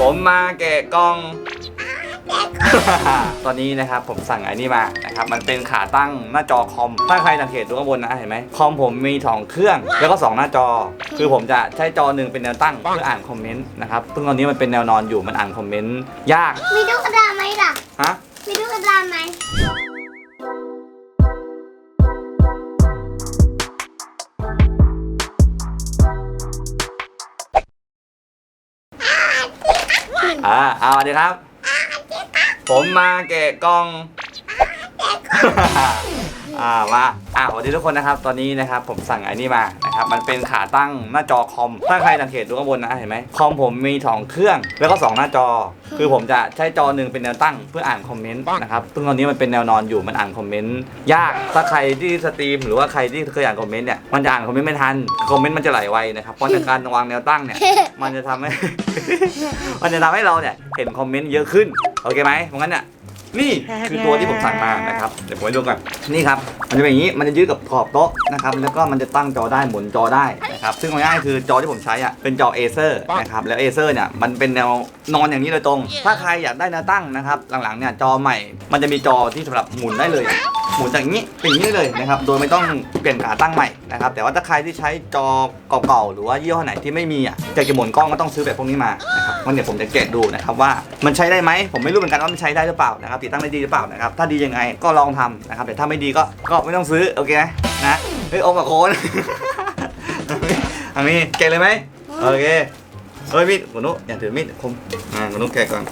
ผมมาแกะกล่อง ตอนนี้นะครับผมสั่งไอ้นี่มานะครับมันเป็นขาตั้งหน้าจอคอม ถ้าใครสังเกตดูข้างบนนะเห็นไหมคอมผมมีสองเครื่อง แล้วก็สองหน้าจอ คือผมจะใช้จอหนึ่งเป็นแนวตั้งเพื่ออ่านคอมเมนต์นะครับซึ่งตอนนี้มันเป็นแนวนอนอยู่มันอ่านคอมเมนต์ยาก มีลูกกระดาษไหมล่ะฮะมีลูกกระดาษไหม อ่าเอาสวัสดีครับ ผมมาแกะกล่อง อ่ามาอ่าสวัสดีทุกคนนะครับ ตอนนี้นะครับผมสั่งไอ้นี่มานะครับ มันเป็นขาตั้งหน้าจอคอม ถ้าใครสังเกตดูข้างบนนะเห็นไหมคอมผมมีสองเครื่อง แล้วก็สองหน้าจอ คือผมจะใช้จอหนึ่งเป็นแนวตั้งเพื่ออ่านคอมเมนต์นะครับ ซึ่งตอนนี้มันเป็นแนวนอนอยู่ มันอ่านคอมเมนต์ยาก ถ้าใครที่สตรีมหรือว่าใครที่เคยอ่านคอมเมนต์เนี่ย มันจะอ่านคอมเมนต์ไม่ทัน คอมเมนต์มันจะไหลไวนะครับ เพราะจากการวางแนวตั้งเนี่ย มันจะทำให้ มันจะทำให้เราเนี่ยเห็นคอมเมนต์เยอะขึ้น โอเคไหมเพราะงั้นเนี่ย นี่คือตัวที่ผมสั่งมานะครับเดี๋ยวผมให้ดูกันนี่ครับมันจะเป็นอย่างนี้มันจะยืดกับขอบโต๊ะนะครับแล้วก็มันจะตั้งจอได้หมุนจอได้นะครับซึ่งง่ายๆคือจอที่ผมใช้อะเป็นจอเอเซอร์นะครับแล้วเอเซอร์เนี่ยมันเป็นแนวนอนอย่างนี้โดยตรง ถ้าใครอยากได้แนวตั้งนะครับหลังๆเนี่ยจอใหม่มันจะมีจอที่สำหรับหมุนได้เลยห มุนจากอย่างนี้เป็นอย่างนี้เลยนะครับ โดยไม่ต้องเปลี่ยนขาตั้งใหม่นะครับ แต่ว่าถ้าใครที่ใช้จอเก่าๆหรือว่ายี่ห้อไหนที่ไม่มีอะอยากจะหมุนกล้องก็ต้องซื้อแบบพวกนี้มานะครับวันเดี๋ยวผมจะแกะดูนะครับว่ามันใช้ได้ไหมผมไม่รู้เหมือนกันว่ามันใช้ได้หรือเปล่านะครับติดตั้งได้ดีหรือเปล่านะครับถ้าดียังไงก็ลองทำนะครับแต่ถ้าไม่ดีก็ก็ไม่ต้องซื้อโอเคไหมนะเฮ้ยอมกับโคนอันนี้แกะเลยไหมโอเคเฮ้ยมีดคุณนุอย่าถือมีดคมอ่าคุณนุแกะก่อน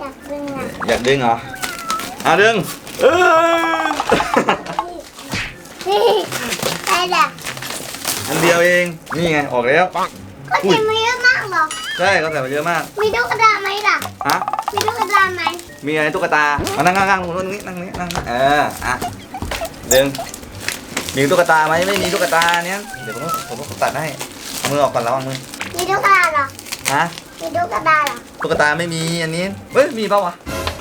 อยากดึงอะอยากดึงเหรออะดึง เออนี่อะไรล่ะอันเดียวเอง นี่ไง ออกแล้ว ก็จะมีเยอะมากหรอ ใช่เขาใส่มาเยอะมาก มีลูกกระดาษไหมล่ะ ฮะ มีลูกกระดาษไหมมีอะไรตุ๊กตามานั่งนั่งนั่งตรงนี้นั่งนี้นั่งเออ อะดึงมีตุ๊กตาไหมไม่มีตุ๊กตาเนี้ยเดี๋ยวผมผมต้องตัดให้เอามือออกก่อนแล้วเอามือ มีลูกกระดาษเหรอ ฮะ มีลูกกระดาษเหรอ ตุ๊กตาไม่มีอันนี้ เฮ้ย มีเปล่าวะ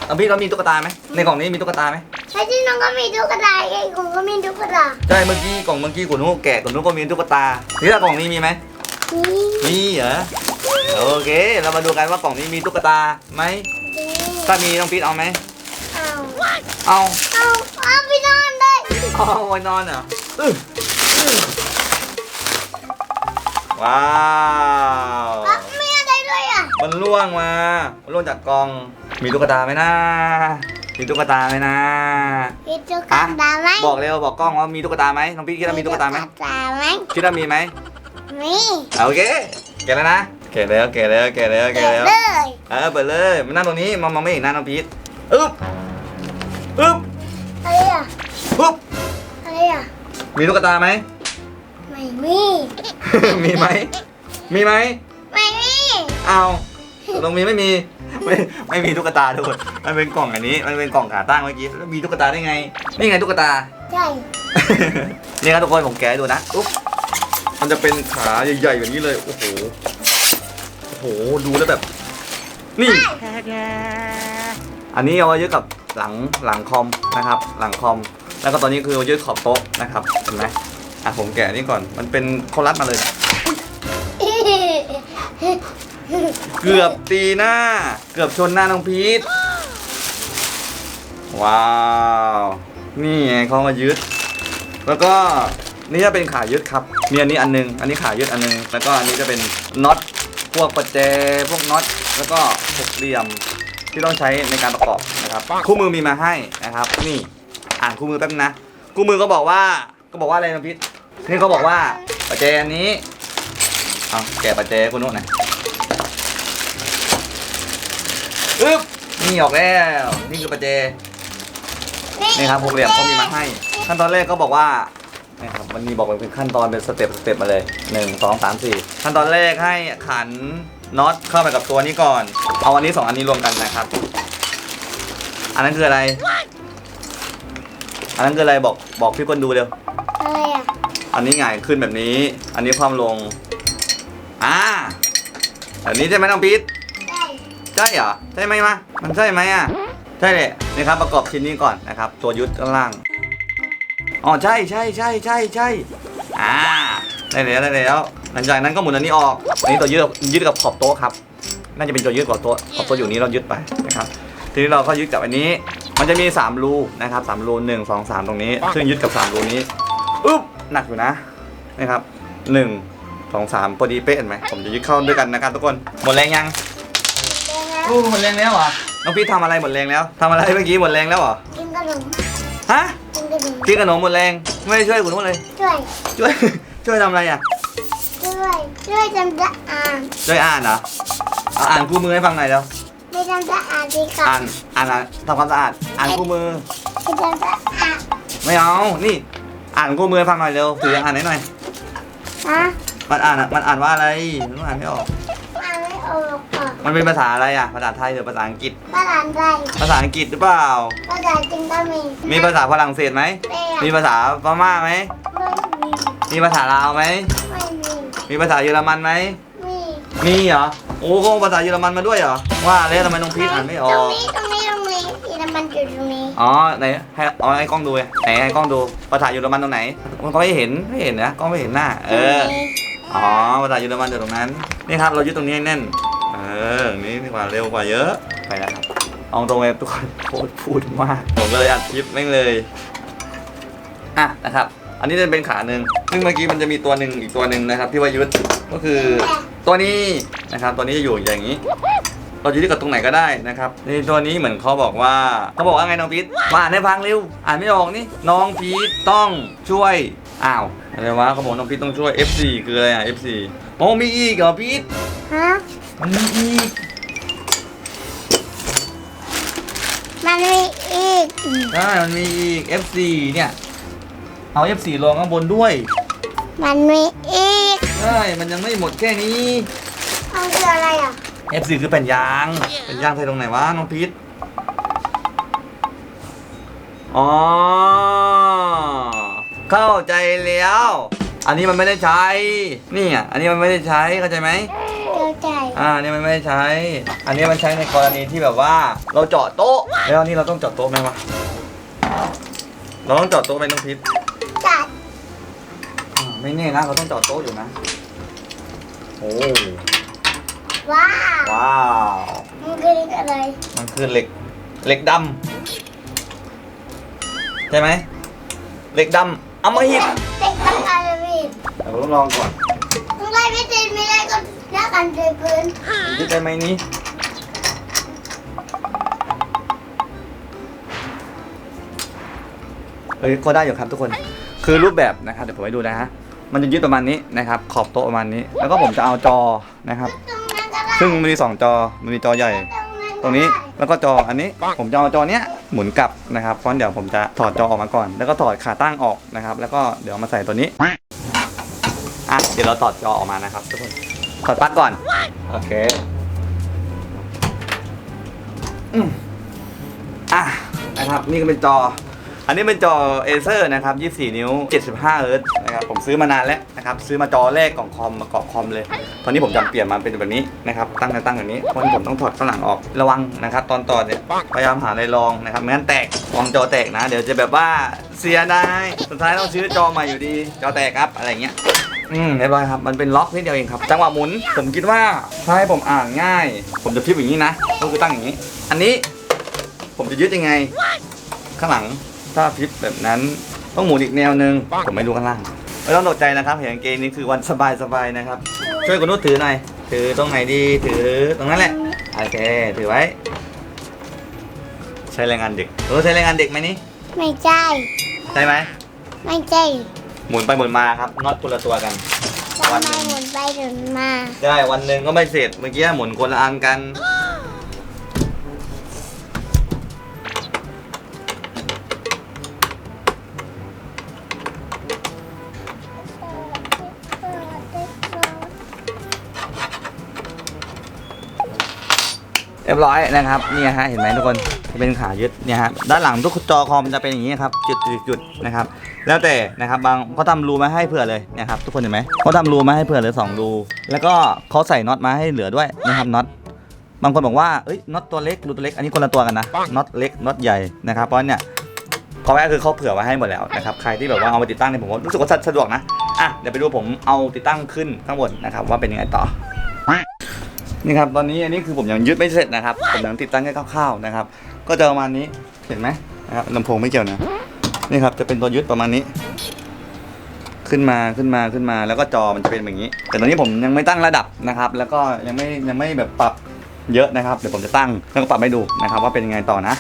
เอาพี่เรามีตุ๊กตาไหมในกล่องนี้มีตุ๊กตาไหมใช่ที่น้องก็มีลูกกระดาษไอ้กูก็มีลูกกระดาษใช่เมื่อกี้กล่องเมื่อกี้กุนุแกะกุนุก็มีตุ๊กตาที่ละกล่องนี้มีไหมนี่มีเหรอโอเค เรามาดูกันว่ากล่องนี้มีตุ๊กตาไหมนี่ถ้ามีน้องพีทเอาไหมเอาเอาเอาเอาไปนอนเลยเอาไว้นอนเหรออื้อว้าวเอาไม่อะไรด้วยอะมันล่วงมามันล่วงจากกล่อง มีตุ๊กตาไหมนะ มีตุ๊กตาไหมนะมีตุ๊กตาไหมบอกเร็วบอกกล้องว่ามีตุ๊กตาไหมน้องพี่คิดว่ามีตุ๊กตาไหมตุ๊กตาไหมคิดว่ามีไหมมีโอเคแกะแล้วนะแกะแล้วแกะแล้วแกะแล้วแกะเก็บแล้วเลยเออเปิดเลยมานั่งตรงนี้มองมองไม่เห็นหน้าน้องพีทอึ๊บอึ๊บอะไรอะปึ๊บอะไรอะมีตุ๊กตาไหมไม่มีมีไหมมีไหมไม่มีเอาตรงนี้ไม่มี ไม่ไม่มีตุ๊กตาทุกคนมันเป็นกล่องอันนี้ มันเป็นกล่องขาตั้งเมื่อกี้แล้วมีตุ๊กตาได้ไง นี่ไงตุ๊กตา ใช่นี่ครับทุกคนผมแกะให้ดูนะอุ๊บมันจะเป็นขาใหญ่ๆแบบนี้เลย โอ้โห โอ้โห ดูแล้วแบบ นี่ อันนี้เอาไว้ยึดกับหลังหลังคอมนะครับ หลังคอม แล้วก็ตอนนี้คือเอายึดขอบโต๊ะนะครับ เห็นไหมอะผมแกะนี่ก่อน มันเป็นเขารัดมาเลย เกือบตีหน้า เกือบชนหน้าน้องพีทว้าว นี่ไงเขามายึด แล้วก็นี่จะเป็นขายึดครับ มีอันนี้อันนึง อันนี้ขายึดอันนึง แล้วก็อันนี้จะเป็นน็อต พวกประแจ พวกน็อต แล้วก็หกเหลี่ยมที่ต้องใช้ในการประกอบนะครับ คู่มือมีมาให้นะครับ นี่ อ่านคู่มือแป๊บนึงนะคู่มือก็บอกว่า ก็บอกว่าอะไรนะพีทนี่เขาบอกว่าประแจอันนี้ เอาแกะประแจให้คุณนุ่นหน่อย อึ๊บนี่ออกแล้วนี่คือประแจนี่ครับหกเหลี่ยมเขามีมาให้ ขั้นตอนแรกก็บอกว่านี่ครับมันมีบอกเป็นขั้นตอนเป็นสเต็ปสเต็ปมาเลยหนึ่งสองสามสี่ขั้นตอนแรกให้ขันน็อตเข้าไปกับตัวนี้ก่อน เอาอันนี้สองอันนี้รวมกันนะครับ อันนั้นคืออะไร อันนั้นคืออะไรบอกบอกพี่คนดูเร็วอะไรอะอันนี้หงายขึ้นแบบนี้ อันนี้ความลง อ่าแบบนี้ใช่ไหมน้องพีทได้ ใช่เหรอ ใช่ไหมมะมันใช่ไหมอะ ใช่เลยนี่ครับประกอบชิ้นนี้ก่อนนะครับ ตัวยึดข้างล่าง อ๋อ ใช่ใช่ใช่ใช่ใช่อ่า ได้แล้วได้แล้ว หลังจากนั้นก็หมุนอันนี้ออก อันนี้ตัวยึดยึดกับขอบโต๊ะครับ น่าจะเป็นตัวยึดกว่าตัวเพราะตัวอยู่นี้เรายึดไปนะครับ ทีนี้เราก็ยึดกับอันนี้ มันจะมี 3 รูนะครับสามรูหนึ่งสองสามตรงนี้ ซึ่งยึดกับ 3 รูนี้อุ๊บ หนักอยู่นะ นะครับหนึ่งสองสามพอดีเป๊ะเห็นไหมผมจะยึดเข้าด้วยกันนะครับทุกคน หมดแรงยัง เดี๋ยวนะอู้หมดแรงแล้วเหรอน้องพี่ทำอะไรหมดแรงแล้วทำอะไรเมื่อกี้หมดแรงแล้วเหรอกินขนมฮะกินขนมกินขนมหมดแรงไม่ได้ช่วยคุณนุ้นเลยช่วยช่วย ช่วยทำอะไรอะช่วยช่วยทำสะอาดช่วยอ่านเหรอเอาอ่านคู่มือให้ฟังหน่อยเร็วไม่ทำสะอาดดีค่ะอ่านอ่านอ่านทำความสะอาดอ่านคู่มือ ไม่ทำสะอาดไม่เอานี่ อ่านคู่มือให้ฟังหน่อยเร็วถืออ่านให้หน่อยฮะมันอ่านอะมันอ่านว่าอะไรมันอ่านไม่ออกอ่านไม่ออกอะ มันเป็นภาษาอะไรอะ ภาษาไทยหรือภาษาอังกฤษ ภาษาไทยภาษาอังกฤษหรือเปล่า ภาษาจีนก็มี มีภาษาฝรั่งเศสไหมแต่มีภาษาพม่าไหมไม่มีมีภาษาลาวไหมไม่มีมีภาษาเยอรมันไหม มี มีเหรอ โอ้ก็เอาภาษาเยอรมันมาด้วยเหรอ ว่าแล้วทำไมน้องพีทอ่านไม่อตรองกนี้ตรงนี้ตรงนี้อีน้ำมันอยู่ตรงนี้ อ๋อไหนให้เอาให้กล้องดูไงไหนให้กล้องดู ภาษาเยอรมันตรงไหนมันก็ไม่เห็นไม่เห็นนะกล้องไม่เห็นหน้า เออตรงนี้อ๋อภาษาเยอรมันอยู่ตรงนั้น นี่ครับเรายึดตรงนี้ให้แน่นเอ อนี่ดีกว่าเร็วกว่าเยอะ ไปแล้วครับเอาตรงเลยทุกคนโคตรพูดมาก ผมก็เลยอัดคลิปแม่งเลย อะนะครับ อันนี้จะเป็นขาหนึ่งซึ่งเมื่อกี้มันจะมีตัวหนึ่งอีกตัวหนึ่งนะครับที่ว่ายึดก็คือตัวนี้นะครับ ตัวนี้จะอยู่อย่างนี้ เราจะยึดกับตรงไหนก็ได้นะครับนี่ตัวนี้เหมือนเขาบอกว่าเขาบอกว่าไงน้องพีทมาอ่านให้ฟังเร็ว อ่านไม่ออกนี่ น้องพีทต้องช่วย อ้าวอะไรวะเขาบอกน้องพีทต้องช่วย F4 คืออะไรอะ F4 โอ้มีอีกเหรอพีทฮะ มันมีอีกมันมีอีกใช่มันมีอีก F4 เนี่ย เอา F4 ลงข้างบนด้วย มันมีอีกใช่มันยังไม่หมดแค่นี้ มันคืออะไรอะ F4 คือแผ่นยางเป็นยางใส่ตรงไหนวะน้องพีทอ๋อ เข้าใจแล้ว อันนี้มันไม่ได้ใช้ นี่อะอันนี้มันไม่ได้ใช้เข้าใจไหมเข้า ใจ อ่าอันนี่มันไม่ได้ใช้ อันนี้มันใช้ในกรณีที่แบบว่าเราเจาะโต๊ะ แล้วอันนี้เราต้องเจาะโต๊ะไหมวะ เราต้องเจาะโต๊ะไหมน้องพีทจัดอ่าไม่แน่นะเราต้องเจาะโต๊ะอยู่นะ โอ้ ว้าวว้าว มันคืออะไรมันคือเหล็ก เหล็กดำใช่ไหม เหล็กดำเอามาหิดเด็กทำอะไรไม่เดี๋ยวผมต้องลองก่อน ต้องได้ไม่ติดไม่ได้ก็ยักกันเจอ พื้นยึดได้ไหมนี้เอ้ยก็ได้อยู่ครับทุกคน คือรูปแบบนะครับเดี๋ยวผมให้ดูนะฮะ มันจะยึดประมาณนี้นะครับ ขอบโต๊ะประมาณนี้ แล้วก็ผมจะเอาจอนะครับตรงนั้นก็ได้ซึ่งมันมีสองจอ มันมีจอใหญ่ ตรงนี้ แล้วก็จออันนี้ ผมจะเอาจอเนี้ยหมุนกลับนะครับ เพราะเดี๋ยวผมจะถอดจอออกมาก่อน แล้วก็ถอดขาตั้งออกนะครับ แล้วก็เดี๋ยวเอามาใส่ตัวนี้ อะ เดี๋ยวเราถอดจอออกมานะครับทุกคน ถอดปลั๊กก่อน โอเคอืมอะนะครับ นี่ก็เป็นจอ อันนี้เป็นจอเอเซอร์นะครับ 24 นิ้ว 75เฮิร์ตซ์นะครับผมซื้อมานานแล้วนะครับ ซื้อมาจอแรกของคอมมาเกาะคอมเลย ตอนนี้ผมจำเปลี่ยนมาเป็นแบบนี้นะครับ ตั้งในตั้งแบบนี้เพราะผมต้องถอดข้างหลังออกระวังนะครับ ตอนต่อเนี่ยพยายามหาอะไรรองนะครับไม่งั้นแตกวางจอแตกนะ เดี๋ยวจะแบบว่าเสียได้สุดท้ายต้องซื้อจอใหม่อยู่ดี จอแตกครับอะไรเงี้ยอืมเรียบร้อยครับ มันเป็นล็อกนิดเดียวเองครับ จังหวะหมุน ผมคิดว่าถ้าให้ผมอ่านง่าย ผมจะพลิกอย่างนี้นะ ก็คือตั้งอย่างนี้ อันนี้ ผมจะยึดยังไง ข้างหลัง ถ้าพลิกแบบนั้นต้องหมุนอีกแนวหนึ่งผมไม่รู้ข้างล่างไม่ต้องตกใจนะครับ เห็นกางเกงนี้คือวันสบายๆนะครับ ช่วยคุณนุชถือหน่อยถือตรงไหนดีถือตรงนั้นแหละโอเคถือไว้ ใช้แรงงานเด็กเออใช้แรงงานเด็กไหมนี่ไม่ใช่ใช่ไหมไม่ใช่หมุนไปหมุนมาครับน็อตคนละตัวกันทำไมหมุนไปหมุนมา ได้วันหนึ่งก็ไม่เสร็จเมื่อกี้หมุนคนละอันกัน เรียบร้อยนะครับเนี่ยฮะเห็นไหมทุกคนจะเป็นขายึดเนี่ยฮะด้านหลังทุกจอคอมจะเป็นอย่างนี้ครับจุดจุดจุดนะครับแล้วแต่นะครับบางเขาทำรูมาให้เผื่อเลยนะครับทุกคนเห็นไหมเขาทำรูมาให้เผื่อเลยสองรูแล้วก็เขาใส่น็อตมาให้เหลือด้วยนะครับน็อตบางคนบอกว่าเอ้ยน็อตตัวเล็กรูตัวเล็กอันนี้คนละตัวกันนะน็อตเล็กน็อตใหญ่นะครับเพราะเนี่ยเขาแรกคือเขาเผื่อไว้ให้หมดแล้วนะครับใครที่แบบว่าเอามาติดตั้งเนี่ยผมว่ารู้สึกว่าสะดวกนะอะเดี๋ยวไปดูผมเอาติดตั้งขึ้นข้างบนนะครับว่าเป็นยังไงต่อ นี่ครับตอนนี้อันนี้คือผมยังยึดไม่เสร็จนะครับผมยังติดตั้งแค่คร่าวๆนะครับ ก็จะประมาณนี้เห็นไหมนะครับลำโพงไม่เกี่ยวนะนี่ครับจะเป็นตัวยึดประมาณนี้ ขึ้นมาขึ้นมาขึ้นมา แล้วก็จอมันจะเป็นแบบนี้ แต่ตอนนี้ผมยังไม่ตั้งระดับนะครับ แล้วก็ยังไม่ยังไม่แบบปรับเยอะนะครับเดี๋ยวผมจะตั้งแล้วก็ปรับให้ดูนะครับ ว่าเป็นยังไงต่อนะ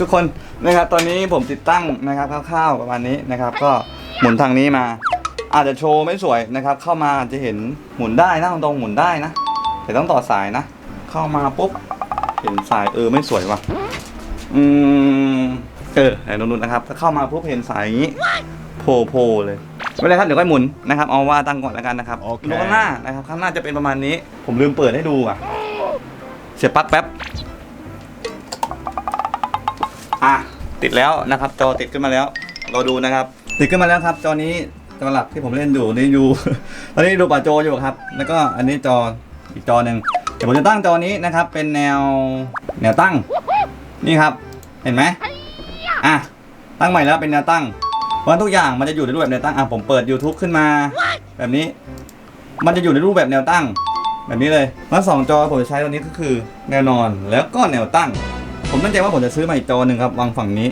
ทุกคนนะครับตอนนี้ผมติดตั้งนะครับคร่าวๆประมาณนี้นะครับ ก็หมุนทางนี้มา อาจจะโชว์ไม่สวยนะครับ เข้ามาอาจจะเห็นหมุนได้นะตรงๆหมุนได้นะ แต่ต้องต่อสายนะ เข้ามาปุ๊บเห็นสายเออไม่สวยว่ะอืมเออไหนนุ่นๆนะครับถ้าเข้ามาปุ๊บเห็นสายอย่างนี้โผล่โผล่เลยไม่เป็นไรครับเดี๋ยวก็หมุนนะครับเอาว่าตั้งก่อนแล้วกันนะครับโอเคดูข้างหน้านะครับข้างหน้าจะเป็นประมาณนี้ ผมลืมเปิดให้ดูอะ เสียบปลั๊กแป๊บ อะติดแล้วนะครับ จอติดขึ้นมาแล้ว เราดูนะครับ ติดขึ้นมาแล้วครับ จอนี้จอหลักที่ผมเล่นอยู่นี่ดู ตอนนี้ดูป่าโจอยู่ครับ แล้วก็อันนี้จออีกจอหนึ่งเดี๋ยวผมจะตั้งจอนี้นะครับ เป็นแนวแนวตั้ง นี่ครับ เห็นไหมอะตั้งใหม่แล้วเป็นแนวตั้งเพราะฉะนั้นทุกอย่างมันจะอยู่ในรูปแบบแนวตั้งอะผมเปิด YouTube ขึ้นมา แบบนี้ มันจะอยู่ในรูปแบบแนวตั้ง แบบนี้เลยแล้วสองจอผมจะใช้ตัวนี้ก็คือ แนวนอนแล้วก็แนวตั้ง ผมตั้งใจว่าผมจะซื้อมาอีกจอหนึ่งครับวางฝั่งนี้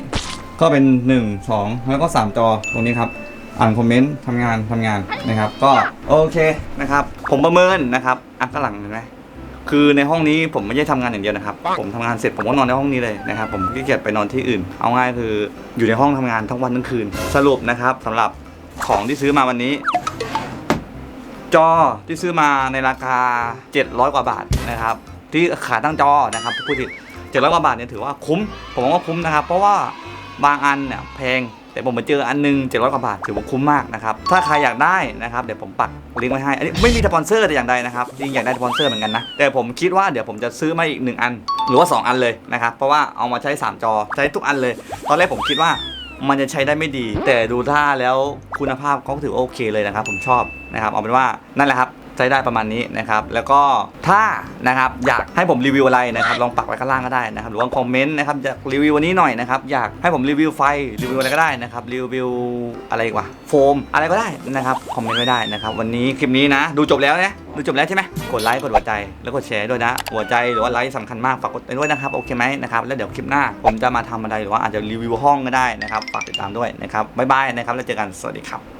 ก็เป็น 1 2 แล้วก็ 3 จอตรงนี้ครับ อ่านคอมเมนต์ทำงานทำงานนะครับ ก็โอเคนะครับ ผมประเมินนะครับอะข้างหลังเห็นไหมคือในห้องนี้ผมไม่ได้ทำงานอย่างเดียวนะครับ ผมทำงานเสร็จผมก็นอนในห้องนี้เลยนะครับ ผมขี้เกียจไปนอนที่อื่น เอาง่ายคืออยู่ในห้องทำงานทั้งวันทั้งคืน สรุปนะครับสำหรับของที่ซื้อมาวันนี้ จอที่ซื้อมาในราคา 700 กว่าบาทนะครับ ที่ขาตั้งจอนะครับผู้ผิด 700กว่าบาทเนี่ยถือว่าคุ้ม ผมว่าคุ้มนะครับ เพราะว่าบางอันเนี่ยแพง แต่ผมมาเจออันหนึง700กว่าบาทถือว่าคุ้มมากนะครับ ถ้าใครอยากได้นะครับเดี๋ยวผมปักลิงก์ไว้ให้ อันนี้ไม่มีสปอนเซอร์แต่อย่างใดนะครับจริงอยากได้สปอนเซอร์เหมือนกันนะ แต่ผมคิดว่าเดี๋ยวผมจะซื้อมาอีกหนึ่งอัน หรือว่า 2 อันเลยนะครับ เพราะว่าเอามาใช้ 3 จอใช้ทุกอันเลย ตอนแรกผมคิดว่ามันจะใช้ได้ไม่ดี แต่ดูท่าแล้วคุณภาพเขาถือว่าโอเคเลยนะครับ ผมชอบนะครับเอาเป็นว่านั่นแหละครับ ใช้ได้ประมาณนี้นะครับ แล้วก็ถ้านะครับอยากให้ผมรีวิวอะไรนะครับลองปักไว้ข้างล่างก็ได้นะครับ หรือว่าคอมเมนต์นะครับอยากรีวิววันนี้หน่อยนะครับอยากให้ผมรีวิวไฟรีวิวอะไรก็ได้นะครับรีวิวอะไรกว่าโฟมอะไรก็ได้นะครับคอมเมนต์ไว้ได้นะครับ วันนี้คลิปนี้นะ ดูจบแล้วนะดูจบแล้วใช่ไหมกดไลค์กดหัวใจแล้วกดแชร์ด้วยนะ หัวใจหรือว่าไลค์สำคัญมากฝากกดด้วยนะครับโอเคไหมนะครับแล้วเดี๋ยวคลิปหน้า ผมจะมาทำอะไรหรือว่าอาจจะรีวิวห้องก็ได้นะครับฝากติดตามด้วยนะครับบ๊ายบายนะครับแล้วเจอกันสวัสดีครับ